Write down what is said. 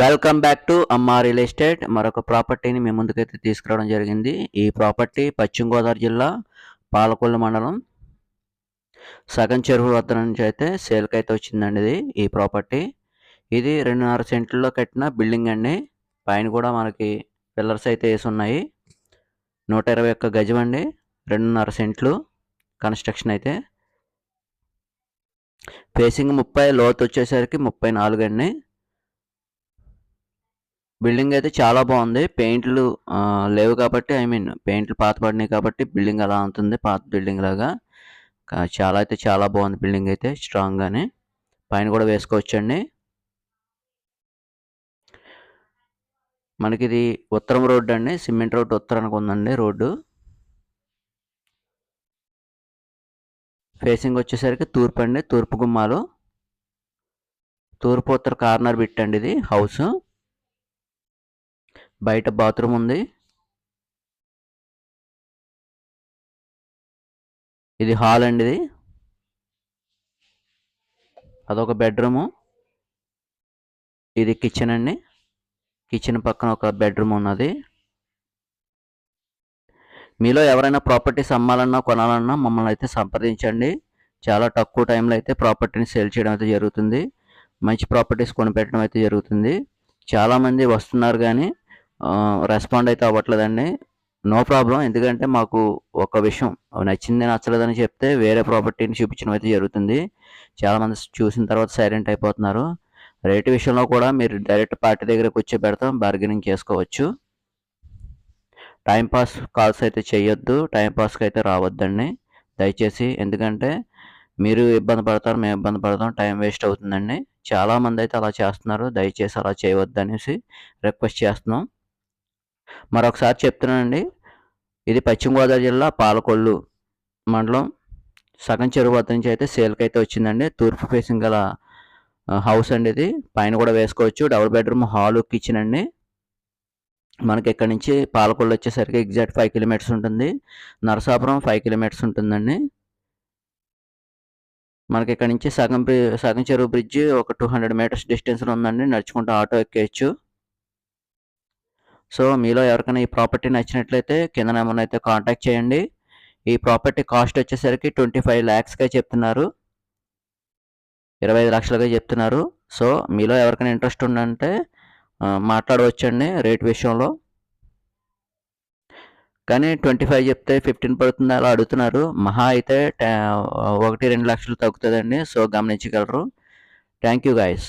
Welcome back to Amma real estate మరొక ప్రాపర్టీని మీ ముందుకైతే తీసుకురావడం జరిగింది. ఈ ప్రాపర్టీ పశ్చిమ గోదావరి జిల్లా పాలకొల్లు మండలం. సగం చెరువు వద్ద నుంచి అయితే సేల్కి అయితే వచ్చిందండి ఇది ఈ ప్రాపర్టీ. ఇది రెండున్నర సెంట్లలో కట్టిన బిల్డింగ్ అండి. పైన కూడా మనకి పిల్లర్స్ అయితే వేసి ఉన్నాయి. నూట ఇరవై ఒక్క గజం అండి. రెండున్నర సెంట్లు కన్స్ట్రక్షన్ అయితే. ఫేసింగ్ ముప్పై లోతు వచ్చేసరికి ముప్పై నాలుగు అండి. బిల్డింగ్ అయితే చాలా బాగుంది. పెయింట్లు లేవు కాబట్టి ఐ మీన్ పెయింట్లు పాత పడినాయి కాబట్టి బిల్డింగ్ అలా ఉంటుంది పాత బిల్డింగ్ లాగా. చాలా అయితే చాలా బాగుంది బిల్డింగ్ అయితే స్ట్రాంగ్గానే పైన కూడా వేసుకోవచ్చండి. మనకి ఇది ఉత్తరం రోడ్డు అండి సిమెంట్ రోడ్డు ఉత్తరానికి ఉందండి రోడ్డు. ఫేసింగ్ వచ్చేసరికి తూర్పు అండి తూర్పు గుమ్మాలు. తూర్పు ఉత్తర కార్నర్ బిట్ అండి ఇది హౌస్. బయట బాత్రూమ్ ఉంది. ఇది హాల్ అండి ఇది. అదొక బెడ్రూము. ఇది కిచెన్ అండి. కిచెన్ పక్కన ఒక బెడ్రూమ్ ఉన్నది. మీలో ఎవరైనా ప్రాపర్టీస్ అమ్మాలన్నా కొనాలన్నా మమ్మల్ని అయితే సంప్రదించండి. చాలా తక్కువ టైంలో అయితే ప్రాపర్టీని సేల్ చేయడం అయితే జరుగుతుంది. మంచి ప్రాపర్టీస్ కొనిపెట్టడం అయితే జరుగుతుంది. చాలామంది వస్తున్నారు కానీ రెస్పాండ్ అయితే అవ్వట్లేదండి. నో ప్రాబ్లం ఎందుకంటే మాకు ఒక విషయం నచ్చింది నచ్చలేదని చెప్తే వేరే ప్రాపర్టీని చూపించడం అయితే జరుగుతుంది. చాలామంది చూసిన తర్వాత సైలెంట్ అయిపోతున్నారు. రేటు విషయంలో కూడా మీరు డైరెక్ట్ పార్టీ దగ్గరకు వచ్చి పెడతాం బార్గెనింగ్ చేసుకోవచ్చు. టైంపాస్ కాల్స్ అయితే చేయొద్దు టైంపాస్కి అయితే రావద్దండి. దయచేసి ఎందుకంటే మీరు ఇబ్బంది పడతారు మేము ఇబ్బంది పడతాం టైం వేస్ట్ అవుతుందండి. చాలామంది అయితే అలా చేస్తున్నారు దయచేసి అలా చేయవద్దనేసి రిక్వెస్ట్ చేస్తున్నాం. మరొకసారి చెప్తున్నానండి. ఇది పశ్చిమ గోదావరి జిల్లా పాలకొల్లు మండలం. సగం చెరువు వద్ద నుంచి అయితే సేల్కి అయితే వచ్చిందండి. తూర్పు ఫేసింగ్ గల హౌస్ అండి ఇది. పైన కూడా వేసుకోవచ్చు. డబుల్ బెడ్రూమ్ హాల్ కిచెన్ అండి. మనకి ఇక్కడ నుంచి పాలకొల్లు వచ్చేసరికి ఎగ్జాక్ట్ ఫైవ్ కిలోమీటర్స్ ఉంటుంది. నరసాపురం ఫైవ్ కిలోమీటర్స్ ఉంటుందండి. మనకి ఇక్కడ నుంచి సగం సగం చెరువు బ్రిడ్జ్ ఒక టూ హండ్రెడ్ మీటర్స్ డిస్టెన్స్లో ఉందండి. నడుచుకుంటూ ఆటో ఎక్కేయచ్చు. సో మీలో ఎవరికైనా ఈ ప్రాపర్టీ నచ్చినట్లయితే కింద నెంబర్ అయితే కాంటాక్ట్ చేయండి. ఈ ప్రాపర్టీ కాస్ట్ వచ్చేసరికి ట్వంటీ ఫైవ్ ల్యాక్స్గా చెప్తున్నారు. ఇరవై ఐదు లక్షలుగా చెప్తున్నారు. సో మీలో ఎవరికైనా ఇంట్రెస్ట్ ఉందంటే మాట్లాడవచ్చండి రేట్ విషయంలో. కానీ ట్వంటీ ఫైవ్ చెప్తే ఫిఫ్టీన్ పడుతుంది అలా అడుగుతున్నారు. మహా అయితే ఒకటి రెండు లక్షలు తగ్గుతుందండి. సో గమనించగలరు. Thank you guys.